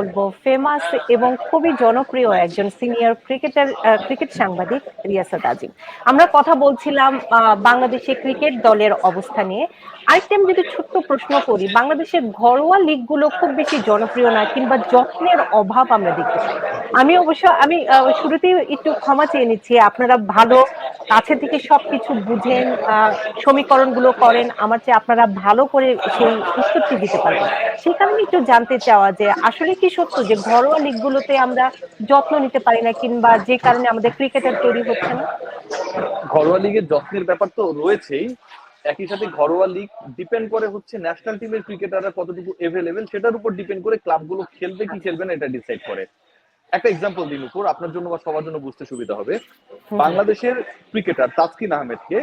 বলব ফেমাস এবং খুবই জনপ্রিয় একজন সিনিয়র ক্রিকেটার ক্রিকেট সাংবাদিক রিয়াসাত আজিম। আমরা কথা বলছিলাম বাংলাদেশে ক্রিকেট দলের অবস্থা নিয়ে। আরেকটা আমি যদি ছোট্ট প্রশ্ন করি বাংলাদেশের ঘরোয়া লিগগুলো খুব বেশি জনপ্রিয় না কিংবা যত্নের অভাব আমরা দেখতে পাই? আমি অবশ্য আমি শুরুতেই একটু ক্ষমা চেয়ে নিচ্ছি আপনারা ভালো কাছে থেকে সবকিছু বুঝেন আহ, সমীকরণগুলো করেন আমার চেয়ে আপনারা ভালো করে সেই উত্তরটি দিতে পারবেন। সেই কারণে একটু জানতে চাওয়া যে আসলে কি সত্য যে ঘরোয়া লিগগুলোতে আমরা যত্ন নিতে পারি না কিংবা যে কারণে আমাদের ক্রিকেটার তৈরি হচ্ছে না। ঘরোয়া লিগের যত্নের ব্যাপার তো রয়েছেই। একই সাথে ঘরোয়া লিগ ডিপেন্ড করে হচ্ছে ন্যাশনাল টিমের ক্রিকেটাররা কতটুকু এভেলেবেল সেটার উপর ডিপেন্ড করে ক্লাবগুলো খেলবে কি খেলবে না এটা ডিসাইড করে। একটা এক্সাম্পল দিন উপর আপনার জন্য বা সবার জন্য বুঝতে সুবিধা হবে। বাংলাদেশের ক্রিকেটার তাসকিন আহমেদকে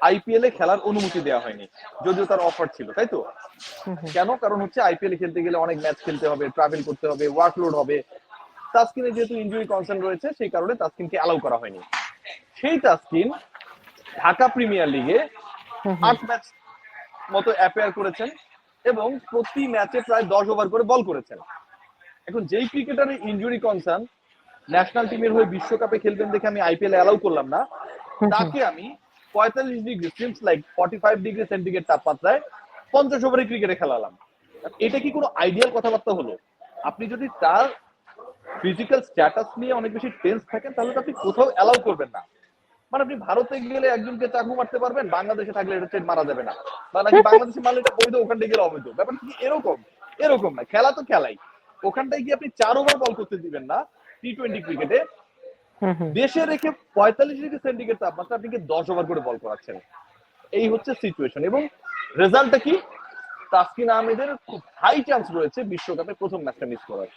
আইপিএল এ খেলার অনুমতি দেওয়া হয়নি যদিও তার অফার ছিল তাই তো। কেন কারণ হচ্ছে আইপিএল এ খেলতে গেলে অনেক ম্যাচ খেলতে হবে ট্রাভেল করতে হবে ওয়ার্কলোড হবে তাসকিনের যেহেতু ইনজুরি কনসার্ন রয়েছে সেই কারণে তাসকিনকে অ্যালাউ করা হয়নি সেই তাসকিন ঢাকা প্রিমিয়ার লিগে। আট ম্যাচ মতো অ্যাপেয়ার করেছেন এবং প্রতি ম্যাচে প্রায় দশ ওভার করে বল করেছেন এখন যেই ক্রিকেটারের ইনজুরি কনসার্ন ন্যাশনাল টিমের হয়ে বিশ্বকাপে খেলবেন দেখে আমি আইপিএল অ্যালাউ করলাম না। তাকে আমি পঁয়তাল্লিশ degree seems like forty five degree centigrade তাপমাত্রায় পঞ্চাশ ওভারে ক্রিকেটে খেলালাম। এটা কি কোনো আইডিয়াল কথাবার্তা হলো? আপনি যদি তার ফিজিক্যাল স্ট্যাটাস নিয়ে অনেক বেশি টেন্স থাকেন তাহলে তো আপনি কোথাও অ্যালাউ করবেন না। মানে আপনি ভারতে গেলে একজনকে চাকু মারতে পারবেন বাংলাদেশে থাকলে এটা ট্রেন মারা যাবে না। বা নাকি বাংলাদেশে মারলে এটা বৈধ ওখানটায় গেলে অবৈধ। ব্যাপার কি এরকম? এরকম না খেলা তো খেলাই। ওখানটায় গিয়ে আপনি চার ওভার বল করতে দিবেন না টি টোয়েন্টি ক্রিকেটে। দেশে রেখে পঁয়তাল্লিশ ডিগ্রি সেন্টিগ্রেড তাপমাত্রা আপনি দশ ওভার করে বল করাচ্ছেন? এই হচ্ছে সিচুয়েশন এবং রেজাল্টটা কি? তাসকিন আহমেদের খুব হাই চান্স রয়েছে বিশ্বকাপে প্রথম ম্যাচটা মিস করার।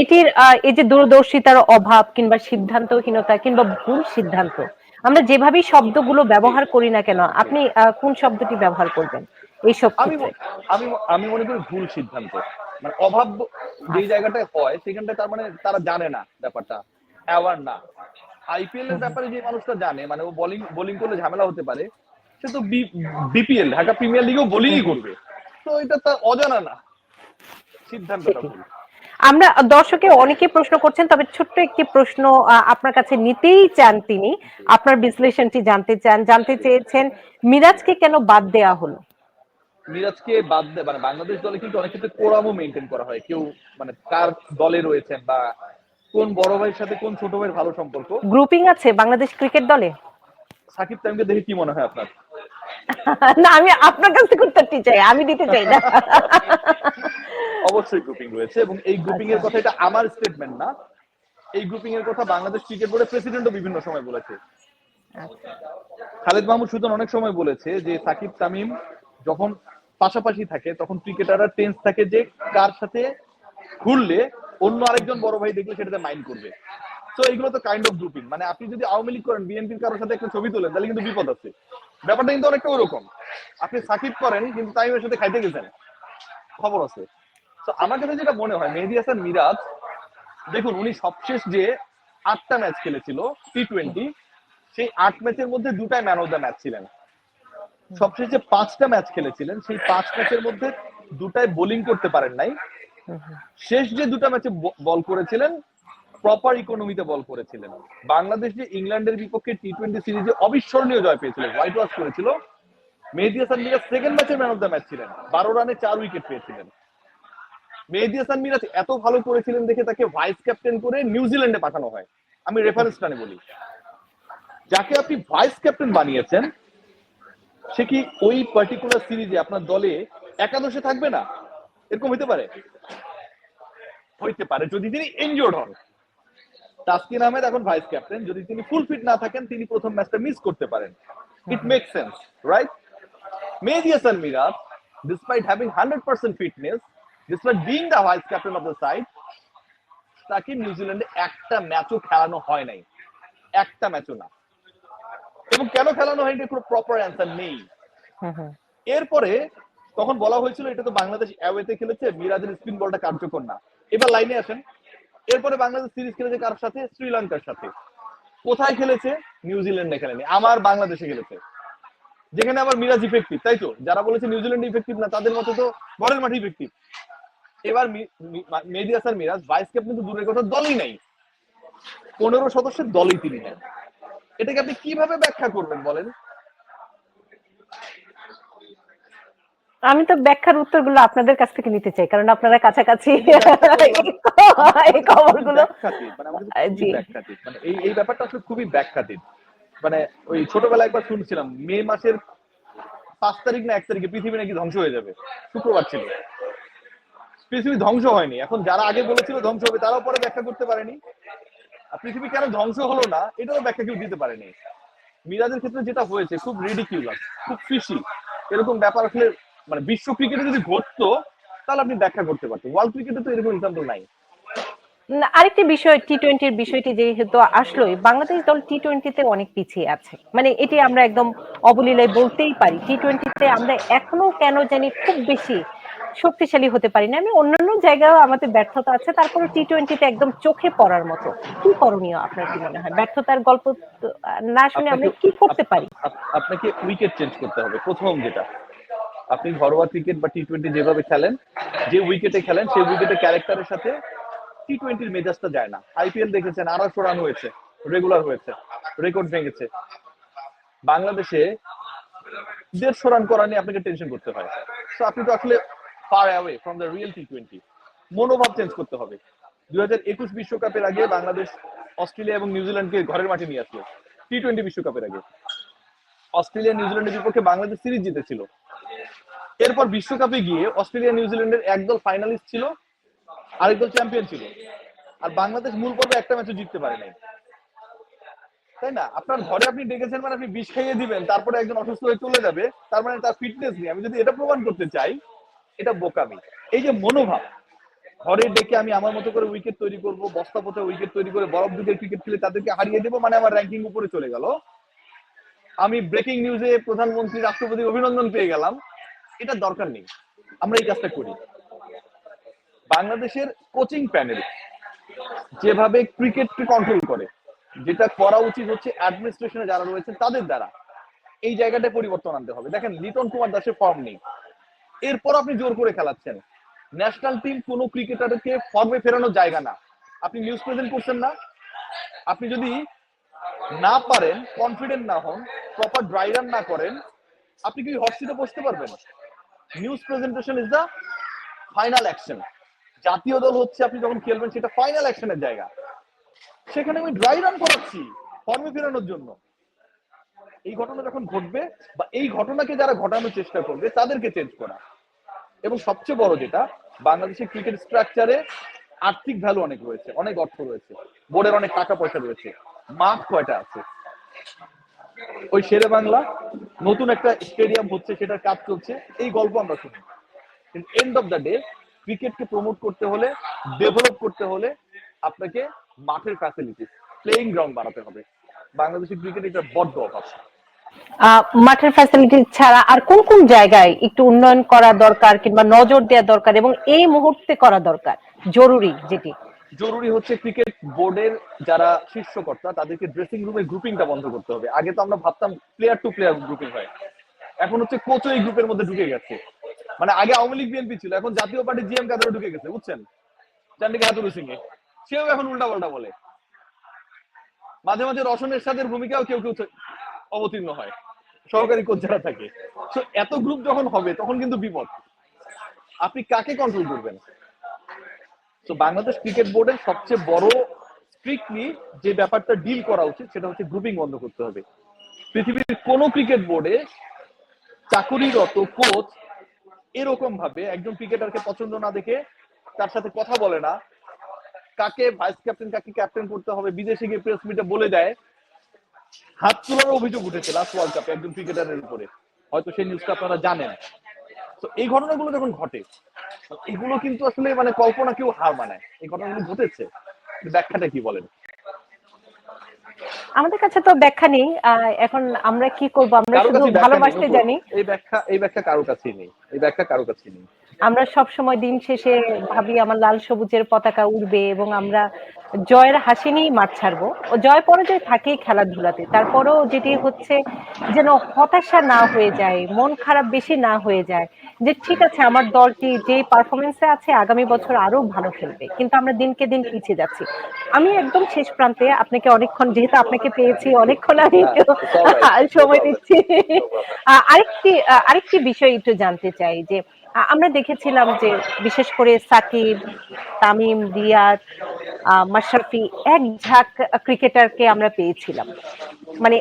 এটির এই যে দূরদর্শিতার অভাব কিংবা সিদ্ধান্তহীনতা কিংবা ভুল সিদ্ধান্ত আমরা যেভাবেই শব্দগুলো ব্যবহার করি না কেন আপনি কোন শব্দটি ব্যবহার করবেন? এইসব আমি আমি আমি মনে করি ভুল সিদ্ধান্ত। মানে অভাব যেই জায়গাটায় হয় সেখানটায় তার মানে তারা জানে না ব্যাপারটা। অ্যাওয়ার না। আইপিএল এর ব্যাপারে যে মানুষটা জানে মানে ও বোলিং বোলিং করলে ঝামেলা হতে পারে সে তো বিপিএল ঢাকা প্রিমিয়ার লিগেও বোলিংই করবে। তো এটা তার অজানা না। সিদ্ধান্তটা ভুল। আমরা দর্শকে অনেকে প্রশ্ন করছেন তবে ছোট্ট একটি প্রশ্ন আপনার কাছে নিতেই চান তিনি। আপনার বিশ্লেষণটি জানতে চান জানতে চেয়েছেন মিরাজকে কেন বাদ দেওয়া হলো? মিরাজকে বাদ দেয় মানে বাংলাদেশ দলে কিন্তু অনেক ক্ষেত্রে কোরামও মেনটেন করা হয়। কেউ মানে কার দলে রয়েছেন বা কোন বড় ভাইয়ের সাথে কোন ছোট ভাইয়ের ভালো সম্পর্ক? গ্রুপিং আছে বাংলাদেশ ক্রিকেট দলে। সাকিব তামিমকে দেখে কি মনে হয় আপনার? না আমি আপনার কাছ থেকে উত্তরটি চাই আমি দিতে চাই না। অবশ্যই গ্রুপিং রয়েছে এবং এই গ্রুপিং এর কথা এটা আমার স্টেটমেন্ট না। এই গ্রুপিং এর কথা বাংলাদেশ ক্রিকেট বোর্ডের প্রেসিডেন্টও বিভিন্ন সময় বলেছে। খালেদ মাহমুদ সুজন অনেক সময় বলেছে যে সাকিব তামিম যখন পাশাপাশি থাকে, তখন ক্রিকেটাররা টেন্স থাকে যে কার সাথে ঘুরলে অন্য আরেকজন বড় ভাই দেখলে সেটাতে মাইন্ড করবে। তো এগুলো তো কাইন্ড অফ গ্রুপিং মানে আপনি যদি আওয়ামী লীগ করেন, বিএনপির কারোর সাথে একটা ছবি তোলেন, তাহলে কিন্তু বিপদ আছে। ব্যাপারটা কিন্তু অনেকটা ওরকম। আপনি সাকিব করেন, কিন্তু তামিমের সাথে খাইতে গেছেন। খবর আছে। তো আমার কাছে যেটা মনে হয়, মেহেদি হাসান মিরাজ, দেখুন, উনি সবশেষ যে আটটা ম্যাচ খেলেছিল টি টোয়েন্টি সেই আট ম্যাচের মধ্যে দুটাই ম্যান অফ দ্য ম্যাচ ছিলেন। সবশেষ যে পাঁচটা ম্যাচ খেলেছিলেন। সেই পাঁচ ম্যাচের মধ্যে দুটাই বোলিং করতে পারেন নাই। শেষ যে দুটা ম্যাচে বল করেছিলেন প্রপার ইকোনমিতে বল করেছিলেন। বাংলাদেশ যে ইংল্যান্ডের বিপক্ষে টি টোয়েন্টি সিরিজে অবিস্মরণীয় জয় পেয়েছিল হোয়াইট ওয়াশ করেছিল। মেহেদি হাসান মিরাজ সেকেন্ড ম্যাচে ম্যান অফ দ্য ম্যাচ ছিলেন বারো রানে চার উইকেট পেয়েছিলেন। মেহেদি হাসান মিরাজ এত ভালো করেছিলেন দেখে তাকে ভাইস ক্যাপ্টেন করে নিউজিল্যান্ডে পাঠানো হয়। আমি রেফারেন্স টানে বলি। যাকে আপনি ভাইস ক্যাপ্টেন বানিয়েছেন সে কি ওই পার্টিকুলার সিরিজে আপনার দলে একাদশে থাকবে না? এরকম হইতে পারে? হইতে পারে, যদি তিনি ইনজোর্ড হন। তাসকিন আহমেদ এখন ভাইস ক্যাপ্টেন যদি তিনি ফুল ফিট না থাকেন, তিনি প্রথম ম্যাচটা মিস করতে পারেন। It make sense right Mehedi Hasan Miraz despite having hundred percent fitness despite being the vice captain of the side তাকে নিউজিল্যান্ডে একটা ম্যাচও খেলানো হয় নাই। একটা ম্যাচও না। এবং কেন খেলানো হয়নি কোনো প্রপার অ্যান্সার নেই। এরপরে তখন বলা হয়েছিল এটা তো বাংলাদেশ অ্যাওয়েতে খেলেছে মিরাজের স্পিন বলটা কার্যকর না। এবার লাইনে আসেন। এরপরে বাংলাদেশ সিরিজ খেলেছে কার সাথে? শ্রীলঙ্কার সাথে। কোথায় খেলেছে? নিউজিল্যান্ডে খেলেনি। আমার বাংলাদেশে খেলেছে। যেখানে আবার মিরাজ ইফেক্টিভ তাই তো? যারা বলেছে নিউজিল্যান্ড ইফেক্টিভ না তাদের মতো তো ঘরের মাঠে ইফেক্টিভ এবার মি- মি- হাসান মিরাজ ভাইস ক্যাপ্টেন তো দূরের কথা দলই নাই। পনেরো সদস্যের দলই তিনি নেন। এটাকে আপনি কীভাবে ব্যাখ্যা করবেন বলেন? আমি তো ব্যাখ্যার উত্তরগুলো আপনাদের কাছ থেকে নিতে চাই কারণ আপনারা কাছাকাছি এই খবরগুলো। মানে। মানে এই এই ব্যাপারটা আসলে খুবই ব্যাখ্যাতীত। মানে ওই ছোটবেলায় একবার শুনছিলাম মে মাসের পাঁচ তারিখ না এক তারিখে পৃথিবী নাকি ধ্বংস হয়ে যাবে শুক্রবার ছিল। পৃথিবী ধ্বংস হয়নি এখন যারা আগে বলেছিল ধ্বংস হবে তারাও পরে ব্যাখ্যা করতে পারেনি। পৃথিবী কেন ধ্বংস হলো না এটাও ব্যাখ্যা কেউ দিতে পারেনি। মিরাজের ক্ষেত্রে যেটা হয়েছে, খুব রিডিকিউলাস খুব ফিশি এরকম ব্যাপার আসলে মানে বিশ্ব ক্রিকেটে যদি ঘটতো, তাহলে আপনি ব্যাখ্যা করতে পারতেন। ওয়ার্ল্ড ক্রিকেটে তো এরকম এক্সাম্পল নাই। আরেকটি বিষয় টি টোয়েন্টির বিষয়টি যেহেতু আসলোই, বাংলাদেশ দল টি টোয়েন্টিতে অনেক পিছিয়ে আছে। মানে এটি আমরা একদম অবলীলায় বলতেই পারি টি টোয়েন্টিতে আমরা এখনও কেন জানি খুব বেশি শক্তিশালী হতে পারি না। আমি অন্যান্য জায়গায় আমাদের ব্যর্থতা আছে। তারপরে টি টোয়েন্টিতে একদম চোখে পড়ার মতো। কি করণীয় আপনার কি মনে হয়? ব্যর্থতার গল্প না শুনে আমরা কি করতে পারি? আপনাকে উইকেট চেঞ্জ করতে হবে। প্রথম যেটা আপনি ঘরোয়া ক্রিকেট বা টি টোয়েন্টি যেভাবে খেলেন যে উইকেটে খেলেন সেই উইকেটে ক্যারেক্টারের সাথে টি টোয়েন্টির মেজাজটা যায় না। আইপিএল দেখেছেন আড়াইশো রান হয়েছে রেগুলার হয়েছে রেকর্ড ভেঙেছে। বাংলাদেশে দেড়শো রান করা নিয়ে আপনাকে টেনশন করতে হয়। তো আপনি তো আসলে far away from the real T twenty মনোভাব চেঞ্জ করতে হবে। দুই হাজার একুশ বিশ্বকাপের আগে বাংলাদেশ অস্ট্রেলিয়া এবং নিউজিল্যান্ডকে ঘরের মাঠে নিয়ে আসলো টি টোয়েন্টি বিশ্বকাপের আগে। অস্ট্রেলিয়া নিউজিল্যান্ডের বিপক্ষে বাংলাদেশ সিরিজ জিতেছিল। এরপর বিশ্বকাপে গিয়ে অস্ট্রেলিয়া নিউজিল্যান্ডের একদল ফাইনালিস্ট ছিল, আরেক দল চ্যাম্পিয়ন ছিল। আর বাংলাদেশ মূল পর্বে একটা ম্যাচও জিততে পারে নাই। তাই না? আপনার ঘরে আপনি ডেকেছেন মানে আপনি বিষ খাইয়ে দিবেন, তারপরে একজন অসুস্থ হয়ে চলে যাবে, তার মানে তার ফিটনেস নেই। আমি যদি এটা প্রমাণ করতে চাই এটা বোকামি। এই যে মনোভাব, ঘরে ডেকে আমি আমার মতো করে উইকেট তৈরি করব, বস্তা পথে উইকেট তৈরি করে বরফ যুগের ক্রিকেট খেলে তাদেরকে হারিয়ে দেবো মানে আমার র্যাঙ্কিং উপরে চলে গেল। আমি ব্রেকিং নিউজে প্রধানমন্ত্রী, রাষ্ট্রপতি অভিনন্দন পেয়ে গেলাম। এটা দরকার নেই, আমরা এই কাজটা করি। বাংলাদেশের কোচিং প্যানেল যেভাবে ক্রিকেটকে কন্ট্রোল করে, যেটা করা উচিত হচ্ছে অ্যাডমিনিস্ট্রেশনে যারা রয়েছেন তাদের দ্বারা, এই জায়গাটায় পরিবর্তন আনতে হবে। দেখেন, লিটন কুমার দাসের ফর্ম নেই। এরপর আপনি জোর করে খেলাচ্ছেন। ন্যাশনাল টিম কোনো ক্রিকেটারকে ফর্মে ফেরানোর জায়গা না। আপনি নিউজ প্রেজেন্ট করছেন না। আপনি যদি না পারেন কনফিডেন্ট না হন প্রপার ড্রাই রান না করেন, আপনি কি হট সিটে বসতে পারবেন? News presentation is the final action জাতীয় দল হচ্ছে, আপনি যখন খেলবেন, সেটা ফাইনাল অ্যাকশনের জায়গা। সেখানে আমি ড্রাই রান করাচ্ছি ফর্মে ফেরানোর জন্য। এই ঘটনা যখন ঘটবে বা এই ঘটনাকে যারা ঘটানোর চেষ্টা করবে, তাদেরকে চেঞ্জ করা। এবং সবচেয়ে বড় যেটা বাংলাদেশের ক্রিকেট স্ট্রাকচারে আর্থিক ভ্যালু অনেক রয়েছে, অনেক অর্থ রয়েছে, বোর্ডের অনেক টাকা পয়সা রয়েছে, মাঠ কয়টা আছে? ওই শেরে বাংলা, নতুন একটা স্টেডিয়াম হচ্ছে, সেটার কাজ চলছে, এই গল্প আমরা শুনি। এন্ড অফ দ্য ডে ক্রিকেটকে প্রমোট করতে হলে ডেভেলপ করতে হলে আপনাকে মাঠের ফ্যাসিলিটি প্লেইং গ্রাউন্ড বাড়াতে হবে। বাংলাদেশের ক্রিকেট এটা বড্ড অভাব। মাঠের ফ্যাসিলিটি ছাড়া আর কোন কোন জায়গায় একটু উন্নয়ন করা দরকার কিংবা নজর দেওয়া দরকার এবং এই মুহূর্তে করা দরকার? জরুরি যেটি। জরুরি হচ্ছে ক্রিকেট বোর্ডের যারা শীর্ষকর্তা, তাদেরকে ড্রেসিং রুমের গ্রুপিংটা বন্ধ করতে হবে। আগে তো আমরা ভাবতাম প্লেয়ার টু প্লেয়ার গ্রুপিং হয়। এখন হচ্ছে কোচও এই গ্রুপের মধ্যে ঢুকে গেছে। মানে আগে আওয়ামী লীগ বিএনপি ছিল, এখন জাতীয় পার্টি জিএম কাদের ঢুকে গেছে, বুঝছেন? চান্ডিকা হাতুরু সিং এ সেও এখন উল্টা পাল্টা বলে। মাঝে মাঝে রসনের সাথে ভূমিকাও কেউ কেউ অবতীর্ণ হয়। সহকারী কোচ যারা থাকে। তো এত গ্রুপ যখন হবে, তখন কিন্তু বিপদ। আপনি কাকে কন্ট্রোল করবেন? তো বাংলাদেশ ক্রিকেট বোর্ডের সবচেয়ে বড় স্ট্রিক্টলি যে ব্যাপারটা ডিল করা উচিত, সেটা হচ্ছে গ্রুপিং বন্ধ করতে হবে। পৃথিবীর কোন ক্রিকেট বোর্ডে চাকুরিরত কোচ এরকম ভাবে একজন ক্রিকেটারকে পছন্দ না দেখে তার সাথে কথা বলে না। কাকে ভাইস ক্যাপ্টেন কাকে ক্যাপ্টেন করতে হবে, বিদেশে গিয়ে প্রেস মিটে বলে দেয়। হাত তোলার অভিযোগ উঠেছে লাস্ট ওয়ার্ল্ড কাপে একজন ক্রিকেটারের উপরে। হয়তো সেই নিউজটা আপনারা জানেন। তো এই ঘটনাগুলো যখন ঘটে এগুলো কিন্তু আসলে মানে কল্পনা কেউ হার মানায়। এই ঘটনাগুলো ঘটেছে। ব্যাখ্যাটা কি বলেন? আমাদের কাছে তো ব্যাখ্যা নেই। এখন আমরা কি করব? আমরা শুধু কাছে ভালোবাসতে জানি। এই ব্যাখ্যা এই ব্যাখ্যা কারও কাছেই নেই। এই ব্যাখ্যা কারও কাছেই নেই। আমরা সব সময় দিন শেষে ভাবি আমার লাল সবুজের পতাকা উড়বে এবং আমরা জয়ের হাসি নিয়েই মাঠ ছাড়বো। ও জয় পরাজয় থাকেই খেলাধুলাতে। তারপরেও যেটি হচ্ছে যেন হতাশা না হয়ে যায় মন খারাপ বেশি না হয়ে যায় যে ঠিক আছে আমার দলটি যে পারফরমেন্সে আছে আগামী বছর আরও ভালো খেলবে। কিন্তু আমরা দিনকে দিন পিছিয়ে যাচ্ছি। আমি একদম শেষ প্রান্তে আপনাকে অনেকক্ষণ যেহেতু আপনাকে পেয়েছি অনেকক্ষণ আমি একটু সময় দিচ্ছি। আরেকটি আরেকটি বিষয় একটু জানতে চাই যে আমরা দেখেছিলাম যে বিশেষ করে সাকিব তামিম আহ, মাশরাফি এক ঝাঁক ক্রিকেটারকে আমরা পেয়েছিলাম। মানে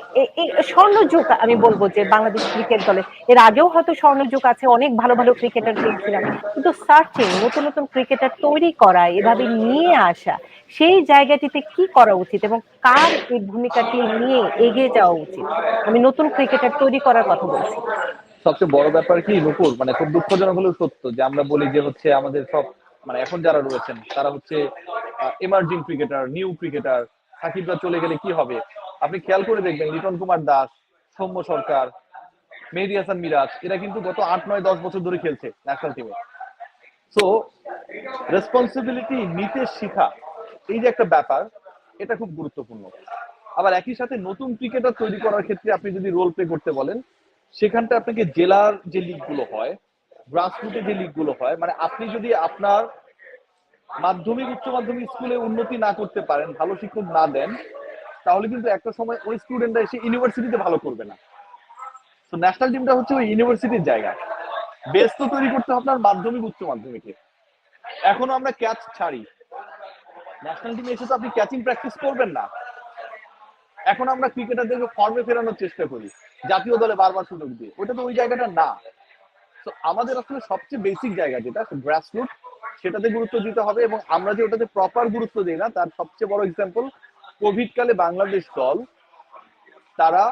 স্বর্ণযুগ আমি বলব যে বাংলাদেশ ক্রিকেট দলে এর আগেও হয়তো স্বর্ণযুগ আছে অনেক ভালো ভালো ক্রিকেটার পেয়েছিলাম। কিন্তু সার্চিং নতুন নতুন ক্রিকেটার তৈরি করা এভাবে নিয়ে আসা সেই জায়গাটিতে কি করা উচিত এবং কার এই ভূমিকাটি নিয়ে এগিয়ে যাওয়া উচিত? আমি নতুন ক্রিকেটার তৈরি করার কথা বলছি। সবচেয়ে বড় ব্যাপার কি, নুপুর মানে খুব দুঃখজনক হলেও সত্য যে আমরা বলি যে হচ্ছে আমাদের সব মানে এখন যারা রয়েছেন, তারা হচ্ছে এমার্জিং ক্রিকেটার নিউ ক্রিকেটার সাকিবরা চলে গেলে কি হবে? আপনি খেয়াল করে দেখবেন, লিটন কুমার দাস, সৌম্য সরকার, মেহেদি হাসান মিরাজ, এরা কিন্তু গত আট, নয়, দশ বছর ধরে খেলছে ন্যাশনাল টিমে সো রেসপন্সিবিলিটি নিতে শিখা এই যে একটা ব্যাপার, এটা খুব গুরুত্বপূর্ণ। আবার একই সাথে নতুন ক্রিকেটার তৈরি করার ক্ষেত্রে আপনি যদি রোল প্লে করতে বলেন সেখানটা আপনাকে জেলার যে লিগগুলো হয় গ্রাসরুটে যে লিগগুলো হয় মানে আপনি যদি আপনার মাধ্যমিক, উচ্চ মাধ্যমিক স্কুলে উন্নতি না করতে পারেন, ভালো শিক্ষক না দেন, তাহলে কিন্তু একটা সময় ওই স্টুডেন্টরা এসে ইউনিভার্সিটিতে ভালো করবে না। তো ন্যাশনাল টিমটা হচ্ছে ওই ইউনিভার্সিটির জায়গা। বেস তো তৈরি করতে হবে আপনার মাধ্যমিক, উচ্চ মাধ্যমিকে। এখনও আমরা ক্যাচ ছাড়ি। ন্যাশনাল টিমে এসে তো আপনি ক্যাচিং প্র্যাকটিস করবেন না। এখন আমরা ক্রিকেটারদেরকে ফর্মে ফেরানোর চেষ্টা করি। জাতীয় দলে বারবার সুযোগ দিয়ে। ওটা তো ওই জায়গাটা না। তো আমাদের আসলে সবচেয়ে বেসিক জায়গা যেটা গ্রাসরুট সেটাতে গুরুত্ব দিতে হবে এবং আমরা যে ওটাতে প্রপার গুরুত্ব দিই না, তার সবচেয়ে বড় এক্সাম্পল কোভিড কালে বাংলাদেশ দল, তারা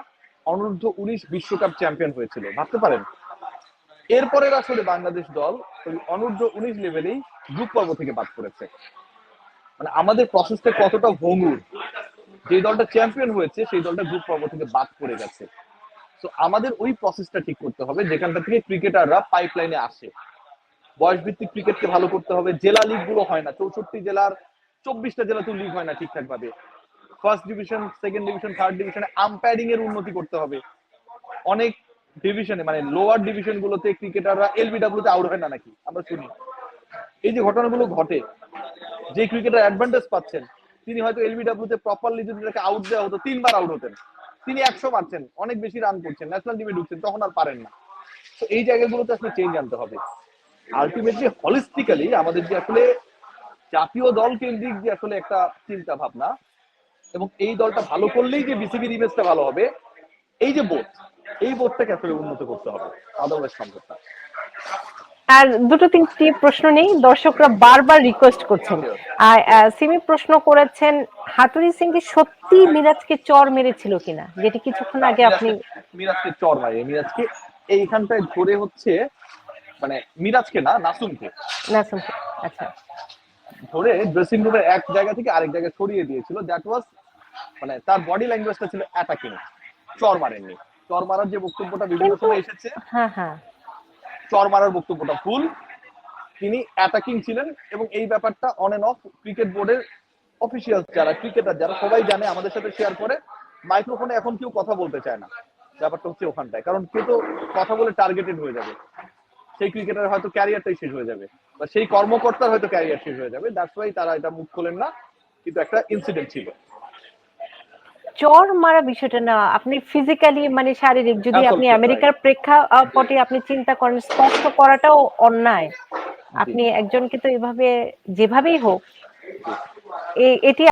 অনূর্ধ্ব উনিশ বিশ্বকাপ চ্যাম্পিয়ন হয়েছিল। ভাবতে পারেন? এরপরের আসলে বাংলাদেশ দল ওই অনূর্ধ্ব উনিশ লেভেলেই গ্রুপ পর্ব থেকে বাদ করেছে মানে আমাদের প্রসেসটা কতটা ভঙ্গুর। যে দলটা চ্যাম্পিয়ন হয়েছে, সেই দলটা গ্রুপ পর্ব থেকে বাদ পড়ে গেছে। তো আমাদের ওই প্রসেসটা ঠিক করতে হবে, যেখানটা থেকে ক্রিকেটাররা পাইপলাইনে আসে। বয়স ভিত্তিক ক্রিকেটকে ভালো করতে হবে, জেলা লিগগুলো হয় না, চৌষট্টি জেলার চব্বিশটা জেলা তো লিগ হয় না ঠিকঠাক ভাবে first division second division third ডিভিশনে আম্পায়ারিং এর উন্নতি করতে হবে। অনেক ডিভিশনে মানে লোয়ার ডিভিশন গুলোতে ক্রিকেটাররা এলবিডব্লিউ তে আউট হয় না নাকি, আমরা শুনি। এই যে ঘটনাগুলো ঘটে, যে ক্রিকেটার অ্যাডভান্টেজ পাচ্ছেন, তিনি হয়তো এলবিডব্লিউ তে প্রপারলি যদি তাকে আউট দেওয়া হতো, তিনবার আউট হতেন। তিনি একশো মারছেন অনেক বেশি রান করছেন ন্যাশনাল টিমে ঢুকছেন, তখন আর পারেন না। তো এই জায়গাগুলোতে আসলে চেঞ্জ আনতে হবে। আলটিমেটলি হলিস্টিক্যালি আমাদের যে আসলে জাতীয় দল কেন্দ্রিক যে আসলে একটা চিন্তা ভাবনা, এবং এই দলটা ভালো করলেই যে বিসিবির ইমেজটা ভালো হবে, এই যে বোধ এই বোধটাকে আসলে উন্নত করতে হবে আদারওয়াইজ সম্ভব না। আর দুটো তিনটি প্রশ্ন নেই দর্শকরা বারবার রিকোয়েস্ট করছেন। আর সিমি প্রশ্ন করেছেন হাতুরি সিং কি সত্যি মিরাজকে চর মেরেছিল কিনা? যেটি কিছুক্ষণ আগে আপনি মিরাজকে- চর মারে মিরাজকে এইখানটায় ধরে হচ্ছে মানে মিরাজকে না নাসুমকে। না শুনতে আচ্ছা। ধরে ড্রেসিং রুমের এক জায়গা থেকে আরেক জায়গায় সরিয়ে দিয়েছিল দ্যাট ওয়াজ মানে তার বডি ল্যাঙ্গুয়েজটা ছিল অ্যাটাকিং চর মারেননি। চর মারার যে বক্তব্যটা বিভিন্ন সময় এসেছে হ্যাঁ হ্যাঁ। চর মারার বক্তব্যটা ভুল। তিনি অ্যাটাকিং ছিলেন এবং এই ব্যাপারটা অন এন্ড অফ ক্রিকেট বোর্ডের অফিসিয়াল যারা ক্রিকেটার যারা, সবাই জানে, আমাদের সাথে শেয়ার করে। মাইক্রোফোনে এখন কেউ কথা বলতে চায় না। ব্যাপারটা হচ্ছে ওখানটায়। কারণ কেউ তো কথা বলে টার্গেটেড হয়ে যাবে। সেই ক্রিকেটার হয়তো ক্যারিয়ারটাই শেষ হয়ে যাবে। বা সেই কর্মকর্তার হয়তো ক্যারিয়ার শেষ হয়ে যাবে। দ্যাটস ওয়াই তারা এটা মুখ খোলেন না। কিন্তু একটা ইনসিডেন্ট ছিল। চর মারা বিষয়টা না আপনি ফিজিক্যালি মানে শারীরিক যদি আপনি করা, আমেরিকার প্রেক্ষাপটে আপনি চিন্তা করেন স্পর্শ করাটাও অন্যায়। আপনি একজনকে তো এভাবে যেভাবেই হোক এটি